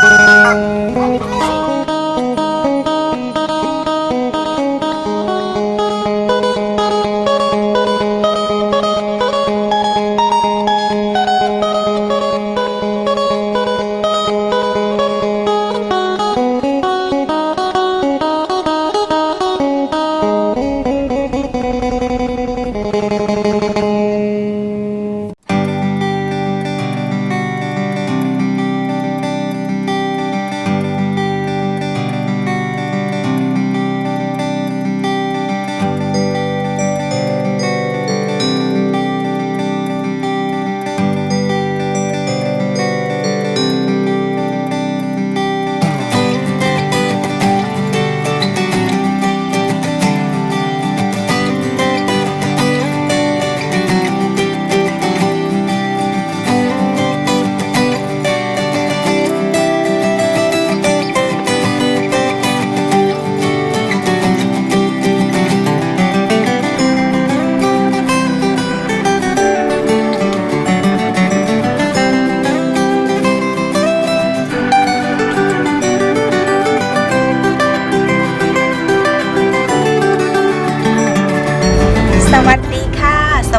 Música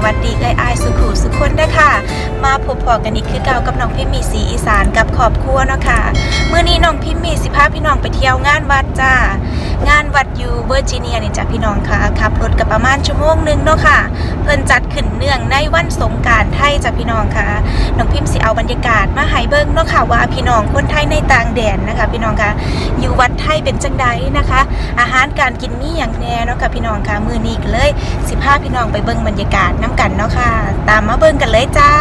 วัสดีเอ้ยอายสุขุสุขคนด้อค่ะ มาพบพอกันอีกคือเก่ากับน้องพิมมีสีอีสานกับขอบครัวเนาะค่ะเมื่อนี้น้องพิมมีสิพาพี่น้องไปเที่ยวงานวัดจ้า วัดยูเวอร์จิเนียนี่จ้ะพี่น้องค่ะขับรถกับประมาณชั่วโมงหนึงเนาะค่ะ เพิ่นจัดขึ้นเนื่องในวันสงการไทยจ้ะพี่น้องค่ะน้องพิมสิเอาบรรยากาศมาให้เบิ่งเนาะค่ะว่าพี่น้องคนไทยในต่างแดนนะคะ พี่น้องค่ะอยู่วัดไทยเป็นจังใดนะคะ อาหารการกินมีอย่างแน่เนาะค่ะพี่น้องค่ะมื้อนี้ก็เลยสิพาพี่น้องไปเบิ่งบรรยากาศน้ำกันเนาะค่ะ ตามมาเบิ่งกันเลยจ้า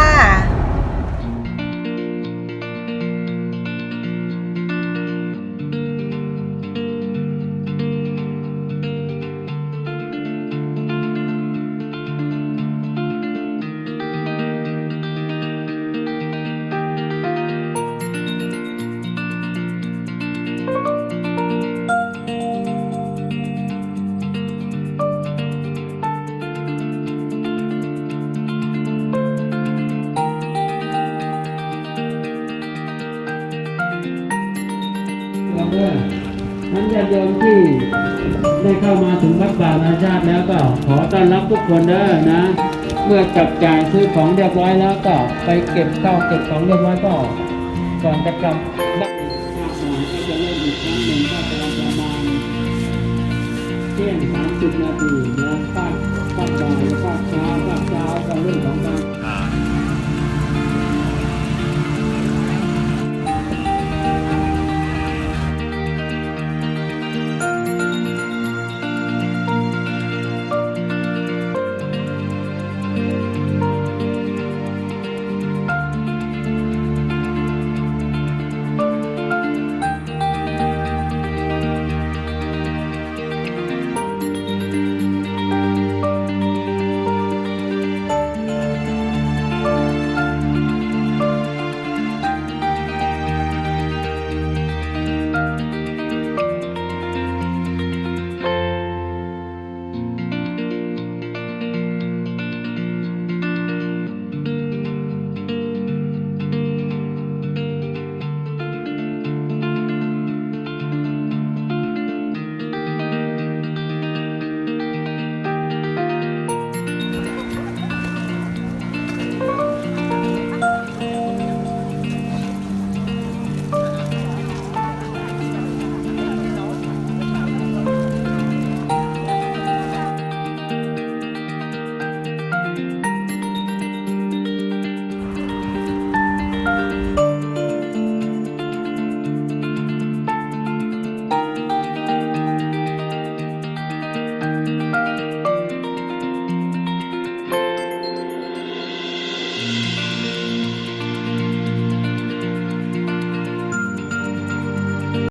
นั้นญาติโยมที่ได้เข้ามาถึงวัดป่านาชาติแล้วก็ขอต้อนรับทุกคนเด้อนะ เมื่อจับจ่ายซื้อของเรียบร้อยแล้วก็ไปเก็บข้าวเก็บของเรียบร้อยก็ก่อนจะกลับบ้านข้าวหน่อยก็จะเริ่มอีกครั้งหนึ่งก็ประมาณเที่ยงสามสิบนาทีนะภาคภาคบ่ายภาคเช้าภาคเช้าก็เรื่องของการ